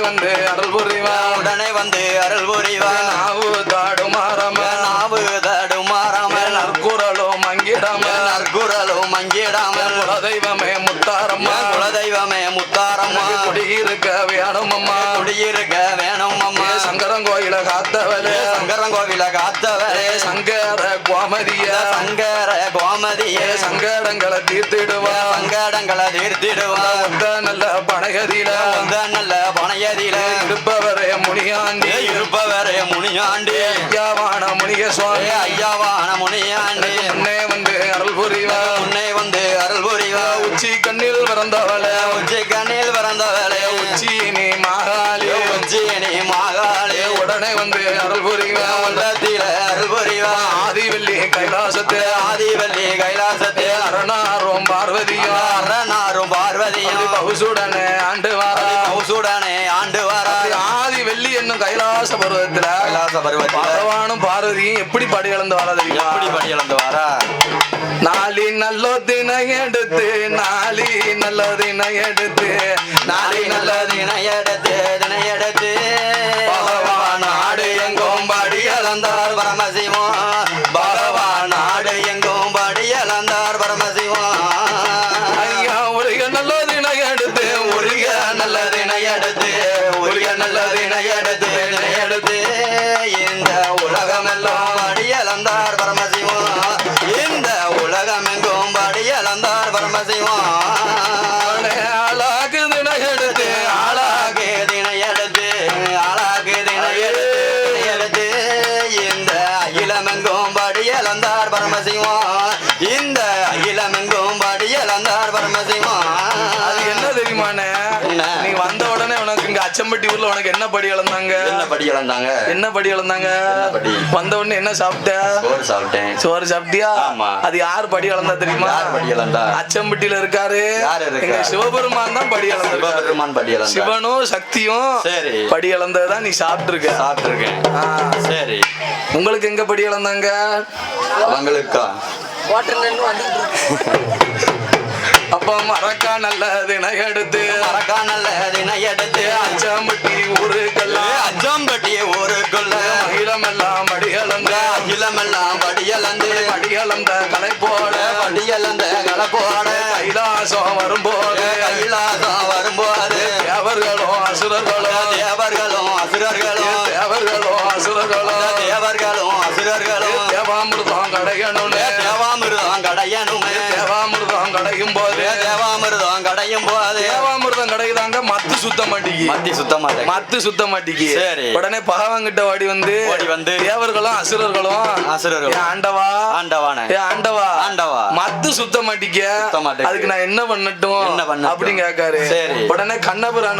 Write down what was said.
வந்து அருள் புரிவா. உடனே வந்து அருள் புரிவா. நாவு தாடு மாறாம நாவு தாடு மாறாம நற்குரலோ மங்கிடாம நற்குரலோ மங்கிடாம குலதெய்வமே முத்தாரம்மா. குலதெய்வமே முத்தாரம்மா. குடியிருக்க வேணும் அம்மா குடியிருக்க வேணும் அம்மா சங்கரன் கோயில காத்தவரே சங்கரன் கோவில காத்தவரே சங்கர கோமதிய. சங்கர கோமதிய. சங்கடங்களை தீர்த்திடுவா. சங்கடங்களை தீர்த்திடுவா. நல்ல பணகதியில நல்ல முனியாண்டி. இருப்பவரே முனியாண்டி. ஐயாவான முனிய சுவாமி ஐயாவான முனியாண்டி. முன்னே வந்து அருள் புரிவா. முன்னே வந்து அருள் புரிவா. உச்சி கண்ணில் பிறந்தவளே. உச்சி கண்ணில் பிறந்தவளே. உச்சி நீ மாகாளி. உச்சியணி மாகாளி. உடனே வந்து அருள் புரிவா. உள்ளத்தில அருள் புரிவா. ஆதிவல்லி கைலாசத்து ஆதிவல்லி கைலாசத்தே அரணாரும் பார்வதியும். அரணாரும் பார்வதியும். பகுசுடனே ஆண்டு என்னும் கைலாச பருவத்துல கைலாச பருவத்தில் பகவானும் பார்வதியும் எப்படி படி இழந்து வர எப்படி படி இழந்து வரா? நாளி நல்ல தினை எடுத்து நாளி நல்ல தினை எடுத்து நாளை நல்ல தினையெடுத்து தினையெடுத்து இழந்தார் பரமசிவம் ஆளாக்கு தினை எடுத்து ஆளாகு தினையெடுத்து ஆளாகு தினையெடுத்து எடுத்து இந்த அகிலமெங்கும் படி இழந்தார் பரமசிவம். இந்த நீ வந்த உடனே உனக்கு இங்க அச்சம்பட்டி ஊர்ல உனக்கு என்ன படி இழந்தாங்க? என்ன படி இழந்தாங்க? என்ன படி இழந்தாங்க? வந்த உடனே என்ன சாப்பிட்ட? சோறு சாப்பிட்டேன். சோறு சாப்பிட்டியா? ஆமா. அது யார் படி இழந்தா தெரியுமா? யார் படி இழந்தா? அச்சம்பட்டியில இருக்காரு? எங்க சிவபெருமான் தான் படி இழந்திருக்காரு சிவபெருமான் படி இழந்தா சிவனும் சக்தியும் சரி. படி இழந்ததான் நீ சாப்பிட்டு இருக்க சாப்பிட்டுருக்கேன். ஆ. சரி. உங்களுக்கு எங்க படி இழந்தாங்க? அவங்களுக்கா? அப்ப மறக்கா நல்ல தினை எடுத்து மறக்கா நல்ல அச்சம்பட்டி ஊருக்கெல்லாம். அச்சம்பட்டி ஊருக்குள்ள. மகிழம் எல்லாம் படி இழந்த அகிலமெல்லாம் படியலந்து படி இழந்த கலை போல படியலந்த கலப்போட கைலாசம் வரும்போது. கைலாசம் வரும்போது. தேவர்களும் அசுரர்களும் தேவர்களும் அசுரர்களும் தேவர்களும் அசுரர்களும் தேவர்களும் அசுரர்களும் தேவாமிர்தம் கடையணும்னு. தேவாமிருதம் கடையும் போது தேவாமிர்தம் கடையுதாங்க மத்து சுத்த மாட்டிக்கு மத்தி சுத்த மாட்டேன் மத்து சுத்த மாட்டிக்கு சரி. உடனே பகவான்கிட்ட ஓடி வந்து ஓடி வந்து தேவர்களும் அசுரர்களும். ஏ ஆண்டவா ஆண்டவானே ஏ ஆண்டவா ஆண்டவா. மத்து சுத்த மாட்டிக்க சுத்த மாட்டேங்குது. அதுக்கு நான் என்ன பண்ணட்டும் என்ன பண்ணட்டும்? அப்படின்னு கேட்காரு சரி. உடனே கண்ணபுரான்